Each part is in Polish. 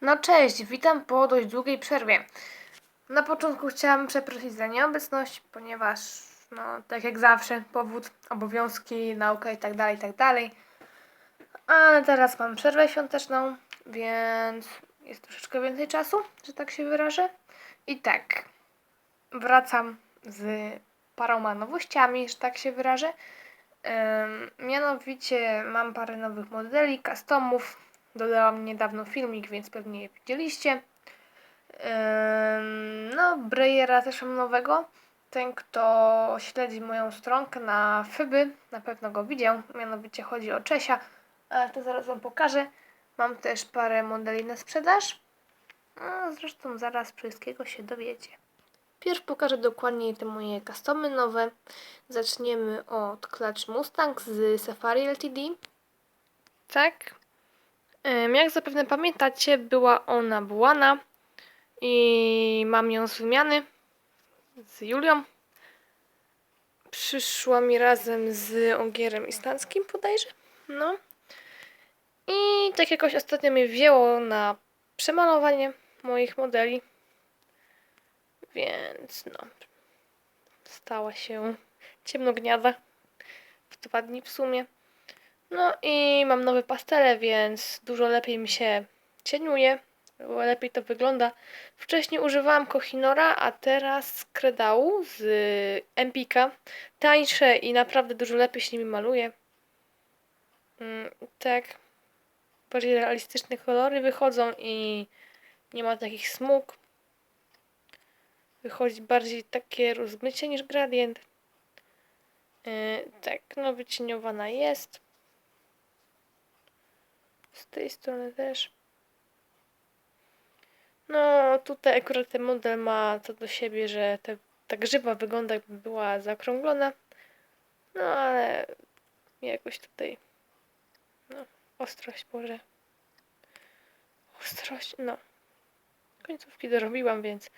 No cześć, witam po dość długiej przerwie. Na początku chciałam przeprosić za nieobecność, ponieważ, no, tak jak zawsze, powód, obowiązki, nauka i tak dalej, i tak dalej. Ale teraz mam przerwę świąteczną, więc jest troszeczkę więcej czasu, że tak się wyrażę. I tak, wracam z paroma nowościami, że tak się wyrażę. Mianowicie mam parę nowych modeli, customów. Dodałam niedawno filmik, więc pewnie je widzieliście. No, Breyera też mam nowego. Ten, kto śledzi moją stronkę na Fyby, na pewno go widział. Mianowicie chodzi o Czesia, ale to zaraz Wam pokażę. Mam też parę modeli na sprzedaż. A zresztą zaraz wszystkiego się dowiecie. Pierw pokażę dokładnie te moje customy nowe. Zaczniemy od Clutch Mustang z Safari LTD. Tak. Jak zapewne pamiętacie, była ona bułana i mam ją z wymiany z Julią. Przyszła mi razem z ogierem islandzkim bodajże. No. I tak jakoś ostatnio mnie wzięło na przemalowanie moich modeli. Więc no. Stała się ciemnogniada. W dwa dni w sumie. No i mam nowe pastele, więc dużo lepiej mi się cieniuje. Lepiej to wygląda. Wcześniej używałam Kohinora, a teraz Kredału z Empika. Tańsze i naprawdę dużo lepiej się nimi maluje. Mm, tak. Bardziej realistyczne kolory wychodzą i nie ma takich smug. Wychodzi bardziej takie rozmycie niż gradient. Yy, tak, no wycieniowana jest. Z tej strony też. No, tutaj akurat ten model ma to do siebie, że te, ta grzyba wygląda jakby była zaokrąglona. No, ale jakoś tutaj. No, ostrość może. Ostrość, no. Końcówki dorobiłam, więc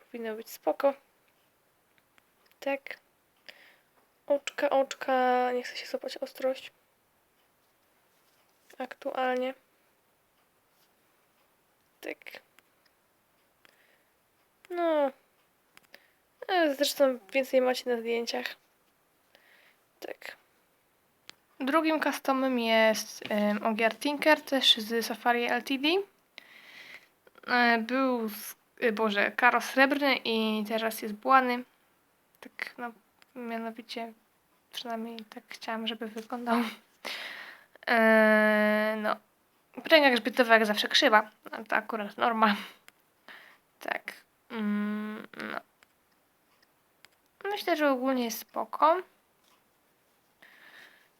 powinno być spoko. Tak. Oczka, oczka. Nie chcę się złapać ostrość aktualnie. Tak. No. E, Zresztą więcej macie na zdjęciach. Tak. Drugim customem jest um, Ogier Tinker, też z Safari LTD. E, był, z, e, Boże, karo srebrny i teraz jest błany. Tak, no, mianowicie, przynajmniej tak chciałam, żeby wyglądał. Eee, no. Pręga grzbietowa jak zawsze krzywa. No, to akurat norma. Tak. Mm, no. Myślę, że ogólnie jest spoko.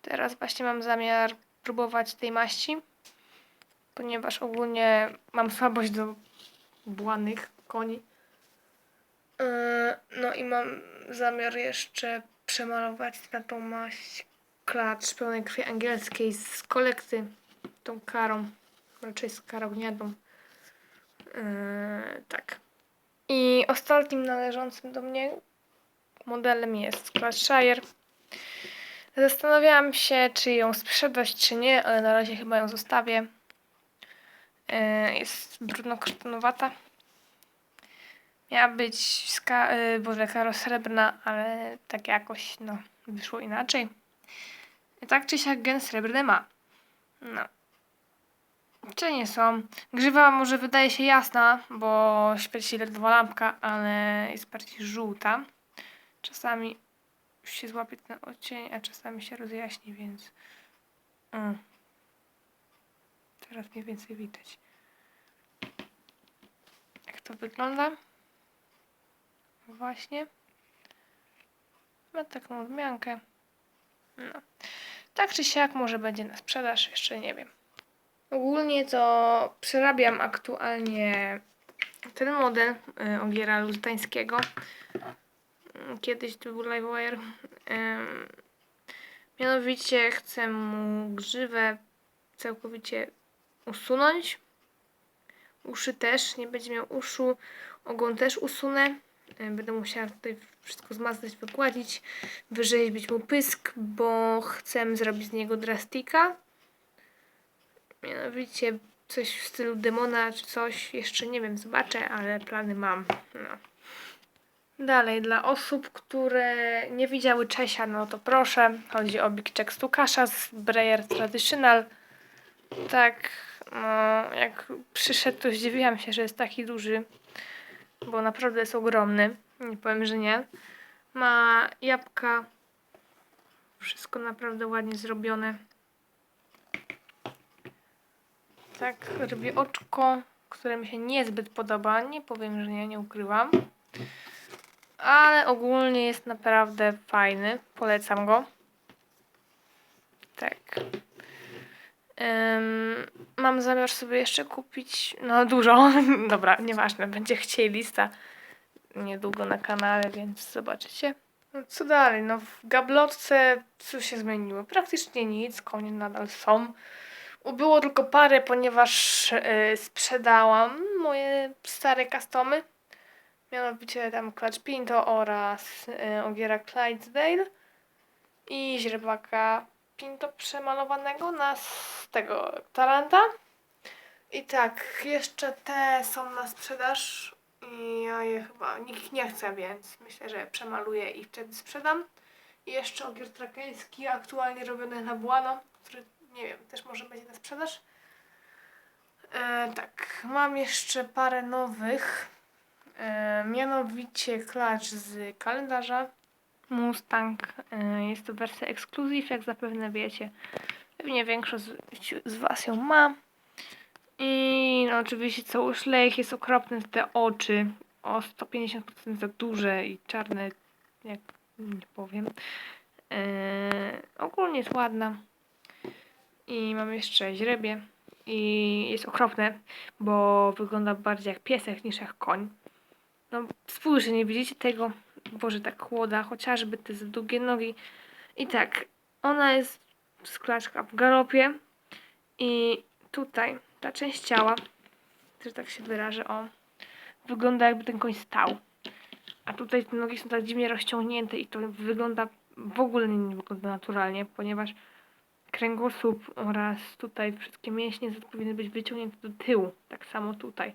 Teraz właśnie mam zamiar próbować tej maści. Ponieważ ogólnie mam słabość do błanych koni. Eee, no i mam zamiar jeszcze przemalować na tą maść klacz pełnej krwi angielskiej z kolekty tą karą, raczej z karogniadą. Yy, tak. I ostatnim należącym do mnie modelem jest Clashshire. Zastanawiałam się, czy ją sprzedać, czy nie, ale na razie chyba ją zostawię. Yy, jest brudno-kartonowata. Miała być ska- yy, boże, karo srebrna, ale tak jakoś, no, wyszło inaczej. Tak czy siak gen srebrny ma. No. Czy nie są? Grzywa może wydaje się jasna, bo świeci ledwo lampka, ale jest bardziej żółta. Czasami się złapie ten odcień, a czasami się rozjaśni, więc... Mm. Teraz mniej więcej widać. Jak to wygląda? Właśnie. Ma taką odmiankę. No. Tak czy siak może będzie na sprzedaż, jeszcze nie wiem. Ogólnie to przerabiam aktualnie ten model y, ogiera luzitańskiego. Mm, Kiedyś to był Livewire. Mianowicie chcę mu grzywę całkowicie usunąć. Uszy też, nie będzie miał uszu. Ogon też usunę. Y, Będę musiała tutaj wszystko zmazać, wygładzić, wyrzeźbić mu pysk, bo chcę zrobić z niego drastika. Mianowicie coś w stylu demona czy coś. Jeszcze nie wiem, zobaczę, ale plany mam. No. Dalej, dla osób, które nie widziały Czesia, no to proszę. Chodzi o Big Check Stukasza z Breyer Traditional. Tak, no, jak przyszedł, to zdziwiłam się, że jest taki duży, bo naprawdę jest ogromny. Nie powiem, że nie. Ma jabłka. Wszystko naprawdę ładnie zrobione. Tak, robię oczko, które mi się niezbyt podoba. Nie powiem, że nie, nie ukrywam. Ale ogólnie jest naprawdę fajny. Polecam go. Tak. Ym, mam zamiar sobie jeszcze kupić. No dużo. Dobra, nieważne. Będzie chcieli lista niedługo na kanale, więc zobaczycie. No co dalej? No w gablotce co się zmieniło? Praktycznie nic. Konie nadal są. Ubyło tylko parę, ponieważ y, sprzedałam moje stare customy. Mianowicie tam Clutch Pinto oraz y, Ogiera Clydesdale i źrebaka Pinto przemalowanego na tego Taranta. I tak, jeszcze te są na sprzedaż i ja je chyba nikt nie chce, więc myślę, że przemaluję i wtedy sprzedam. I jeszcze ogier trakeński aktualnie robiony na błano, który nie wiem, też może będzie na sprzedaż. E, tak, mam jeszcze parę nowych. E, mianowicie klacz z kalendarza. Mustang. E, jest to wersja ekskluzyw, jak zapewne wiecie. Pewnie większość z, Was ją ma. I no, oczywiście cały szlech jest okropny, te oczy o 150% za duże i czarne, jak nie powiem. E, ogólnie jest ładna. I mam jeszcze źrebie. I jest okropne, bo wygląda bardziej jak piesek niż jak koń. No spójrzcie, nie widzicie tego? Boże, tak chłoda, chociażby te za długie nogi. I tak, ona jest sklaczka w galopie. I tutaj ta część ciała, że tak się wyrażę, o, wygląda jakby ten koń stał. A tutaj te nogi są tak dziwnie rozciągnięte i to wygląda, w ogóle nie wygląda naturalnie, ponieważ kręgosłup oraz tutaj wszystkie mięśnie powinny być wyciągnięte do tyłu. Tak samo tutaj.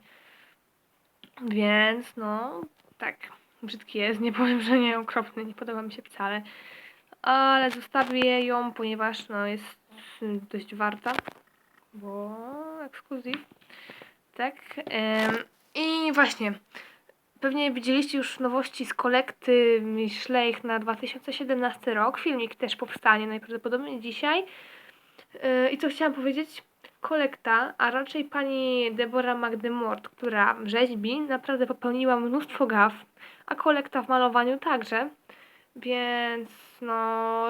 Więc no, tak, brzydki jest, nie powiem, że nie, okropny, nie podoba mi się wcale. Ale zostawię ją, ponieważ no, jest dość warta, bo ekskluzyw. Tak. I właśnie, pewnie widzieliście już nowości z kolekty Schleich na 2017 rok. Filmik też powstanie najprawdopodobniej dzisiaj. Yy, I co chciałam powiedzieć? Kolekta, a raczej pani Deborah McDemort, która rzeźbi, naprawdę popełniła mnóstwo gaf, a kolekta w malowaniu także. Więc no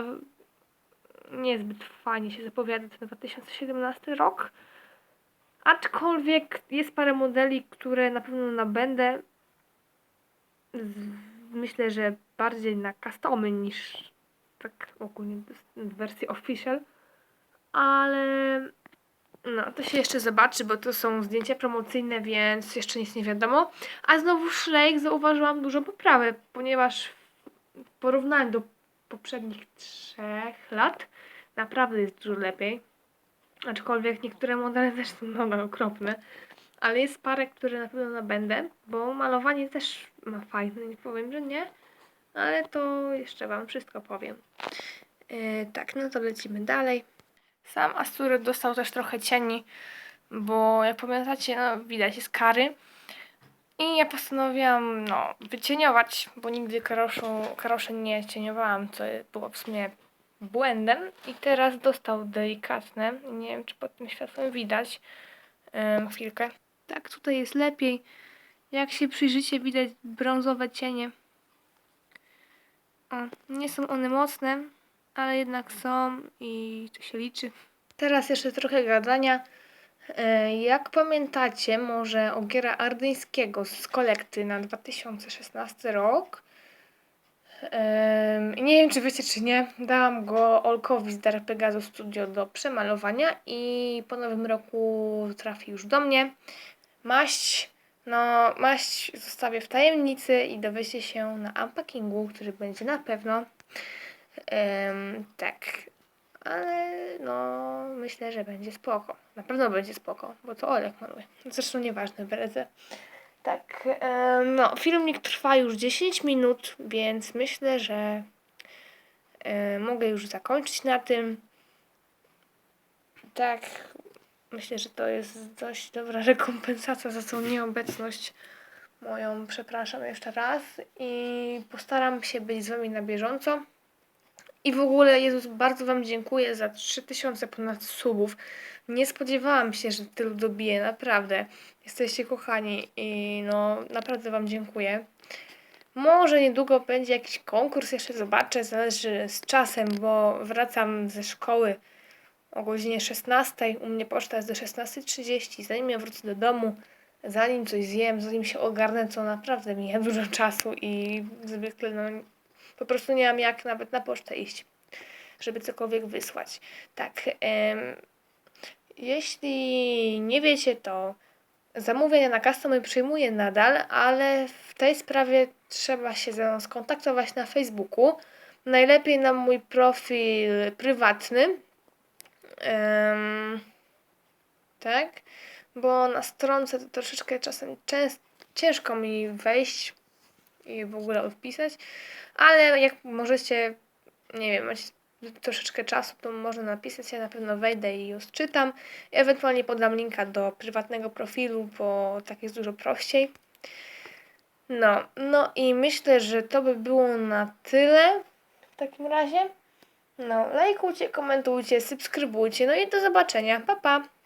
niezbyt fajnie się zapowiada ten 2017 rok. Aczkolwiek jest parę modeli, które na pewno nabędę. Myślę, że bardziej na customy niż tak ogólnie w wersji official. Ale no, to się jeszcze zobaczy, bo to są zdjęcia promocyjne, więc jeszcze nic nie wiadomo. A znowu Schleich zauważyłam dużą poprawę, ponieważ w porównaniu do poprzednich trzech lat naprawdę jest dużo lepiej. Aczkolwiek niektóre modele też są nadal okropne. Ale jest parę, które na pewno nabędę, bo malowanie też ma fajne, nie powiem, że nie. Ale to jeszcze Wam wszystko powiem. Yy, tak, no to lecimy dalej. Sam Astury dostał też trochę cieni, bo jak pamiętacie, no widać jest kary. I ja postanowiłam, no, wycieniować, bo nigdy karoszu, karoszy nie cieniowałam, co było w sumie błędem. I teraz dostał delikatne, nie wiem czy pod tym światłem widać, chwilkę. Tak, tutaj jest lepiej. Jak się przyjrzycie, widać brązowe cienie. O, nie są one mocne, ale jednak są i to się liczy. Teraz jeszcze trochę gadania. E, Jak pamiętacie, może Ogiera Ardyńskiego z kolekty na 2016 rok. Em, Nie wiem, czy wiecie, czy nie. Dałam go Olkowi z Dar Studio do przemalowania i po nowym roku trafi już do mnie. Maść, no maść zostawię w tajemnicy i dowiecie się na unpackingu, który będzie na pewno. Tak. ale no myślę, że będzie spoko. Na pewno będzie spoko, bo to Olek maluje. Zresztą nieważne, bredzę. Tak, no filmik trwa już 10 minut, więc myślę, że mogę już zakończyć na tym. Tak, myślę, że to jest dość dobra rekompensacja za tą nieobecność moją. Przepraszam jeszcze raz i postaram się być z Wami na bieżąco. I w ogóle, Jezus, bardzo Wam dziękuję za 3000 ponad subów. Nie spodziewałam się, że tylu dobiję, naprawdę. Jesteście kochani i no, naprawdę Wam dziękuję. Może niedługo będzie jakiś konkurs, jeszcze zobaczę, zależy z czasem, bo wracam ze szkoły o godzinie 16. U mnie poczta jest do 16.30. Zanim ja wrócę do domu, zanim coś zjem, zanim się ogarnę, to naprawdę mija dużo czasu i zwykle no, po prostu nie mam jak nawet na pocztę iść, żeby cokolwiek wysłać. Tak, jeśli nie wiecie, to zamówienia na customy przyjmuję nadal, ale w tej sprawie trzeba się ze mną skontaktować na Facebooku. Najlepiej na mój profil prywatny. Tak, bo na stronce to troszeczkę czasem ciężko mi wejść i w ogóle odpisać, ale jak możecie, nie wiem, macie troszeczkę czasu, to można napisać, ja na pewno wejdę i już czytam. Ewentualnie podam linka do prywatnego profilu, bo tak jest dużo prościej. No, no i myślę, że to by było na tyle w takim razie. No, lajkujcie, komentujcie, subskrybujcie, no i do zobaczenia. Pa, pa!